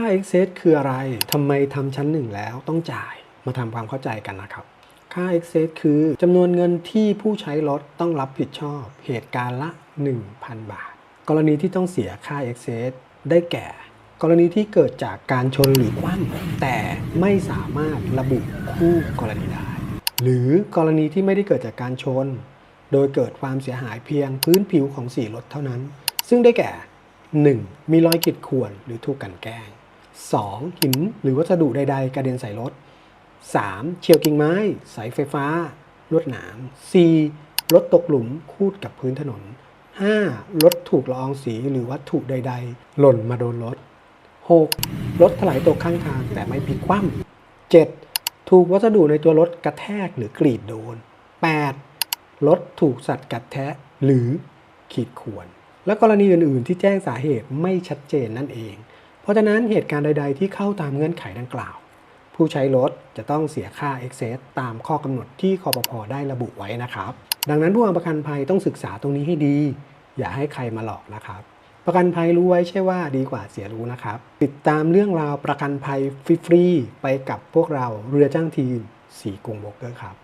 ค่า excess คืออะไรทำไมทำชั้นหนึ่งแล้วต้องจ่ายมาทำความเข้าใจกันนะครับ ค่า excess คือจำนวนเงินที่ผู้ใช้รถต้องรับผิดชอบ เหตุการณ์ละ 1,000 บาท กรณีที่ต้องเสียค่า excess ได้แก่ กรณีที่เกิดจากการชนหรือคว่ำแต่ไม่สามารถระบุคู่กรณีได้ หรือกรณีที่ไม่ได้เกิดจากการชน โดยเกิดความเสียหายเพียงพื้นผิวของสีรถเท่านั้น ซึ่งได้แก่ 1. มีรอยขีดข่วนหรือถูกกันแกล้ง 2. หินหรือวัสดุใด ๆ กระเด็นใส่รถ 3. เฉียวกิ่งไม้ สายไฟฟ้า ลวดหนาม 4. รถตกหลุมคูดกับพื้นถนน 5. รถถูกละอองสีหรือวัตถุใด ๆ หล่นมาโดนรถ 6. รถถลายตกข้างทางแต่ไม่พลิกคว่ำ 7. ถูกวัสดุในตัวรถกระแทกหรือกรีดโดน 8. รถถูกสัตว์กัดแทะหรือขีดข่วน และกรณีอื่น ๆ ที่แจ้งสาเหตุไม่ชัดเจนนั่นเอง ราะฉะนั้นเหตุการณ์ใด ๆ ที่เข้าตามเงื่อนไขดังกล่าว ผู้ใช้รถจะต้องเสียค่า excess ตามข้อกำหนดที่คอปพอได้ระบุไว้นะครับ ดังนั้นผู้วางประกันภัยต้องศึกษาตรงนี้ให้ดี อย่าให้ใครมาหลอกนะครับ ประกันภัยรู้ไว้ใช่ว่าดีกว่าเสียรู้นะครับ ติดตามเรื่องราวประกันภัยฟรีๆไปกับพวกเราเรือจ้างทีมสีกุงโบกเกอร์ครับ